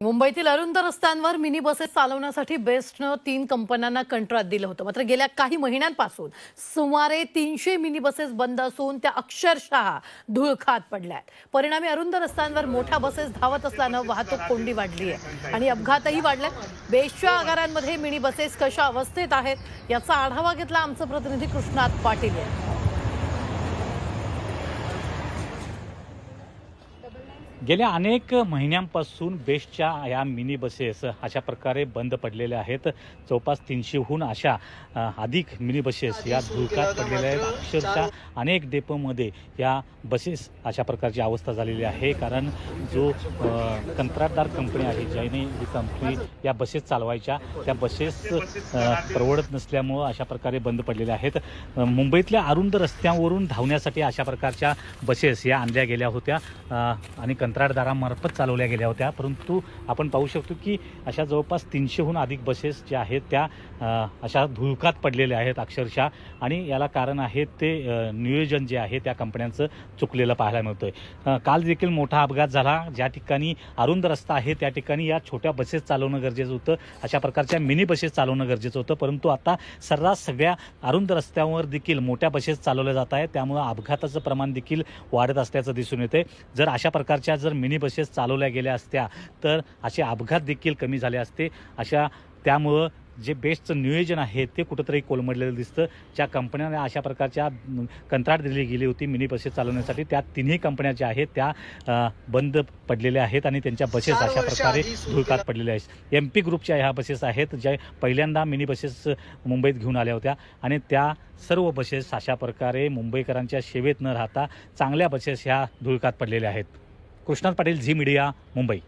मुंबईतील अरुंद रस्त्यांवर मिनी बसेस चालवण्यासाठी बेस्टनं तीन कंपन्यांना कंत्राट दिलं होतं. मात्र गेल्या काही महिन्यांपासून सुमारे तीनशे मिनी बसेस बंद असून त्या अक्षरशः धुळखात पडल्या आहेत परिणामी अरुंद रस्त्यांवर मोठ्या बसेस धावत असल्यानं वाहतूक कोंडी वाढली आहे आणि अपघातही वाढलेत बेस्टच्या आगारांमध्ये मिनी बसेस कशा अवस्थेत आहेत याचा आढावा घेतला आमचं प्रतिनिधी कृष्णात पाटील यांनी. गेल्या अनेक महिन्यांपासून बेस्टच्या या मिनी बसेस अशा प्रकारे बंद पडलेल्या आहेत. जवळपास तीनशेहून अशा अधिक मिनी बसेस या धुळकात पडलेल्या आहेत. अक्षरशः अनेक डेपोमध्ये या बसेस अशा प्रकारची अवस्था झालेली आहे. कारण जो कंत्राटदार कंपनी आहे ज्याने ही कंपनी या बसेस चालवायच्या त्या बसेस परवडत नसल्यामुळं अशा प्रकारे बंद पडलेल्या आहेत. मुंबईतल्या अरुंद रस्त्यांवरून धावण्यासाठी अशा प्रकारच्या बसेस या आणल्या गेल्या होत्या. आणि कंत्राटदारामार्फत चालवल्या गेल्या होत्या. परंतु आपण पाहू शकतो की अशा जवळपास तीनशेहून अधिक बसेस ज्या आहेत त्या अशा धुळकात पडलेल्या आहेत अक्षरशः. आणि याला कारण आहे ते नियोजन जे आहे त्या कंपन्यांचं चुकलेलं पाहायला मिळतंय. काल देखील मोठा अपघात झाला. ज्या ठिकाणी अरुंद रस्ता आहे त्या ठिकाणी या छोट्या बसेस चालवणं गरजेचं होतं. अशा प्रकारच्या मिनी बसेस चालवणं गरजेचं होतं. परंतु आता सर्रास सगळ्या अरुंद रस्त्यांवर देखील मोठ्या बसेस चालवल्या जात आहेत. त्यामुळं अपघाताचं प्रमाण देखील वाढत असल्याचं दिसून येते जर अशा प्रकारच्या जर मिनी बसेस चालवल्या गेल्या असत्या तर असे अपघात देखील कमी झाले असते. अशा त्यामुळं जे बेस्टचं नियोजन आहे ते कुठंतरी कोलमडलेलं दिसतं. ज्या कंपन्यांना अशा प्रकारच्या कंत्राट दिली गेली होती मिनी बसेस चालवण्यासाठी त्या तिन्ही कंपन्या ज्या आहेत त्या बंद पडलेल्या आहेत आणि त्यांच्या बसेस अशा प्रकारे धुळकात. पडलेल्या आहेत. एम पी ग्रुपच्या ह्या बसेस आहेत ज्या पहिल्यांदा मिनी बसेस मुंबईत घेऊन आल्या होत्या. आणि त्या सर्व बसेस अशा प्रकारे मुंबईकरांच्या सेवेत न राहता चांगल्या बसेस ह्या धुळकात पडलेल्या आहेत. Krishnat Patil Zee media Mumbai.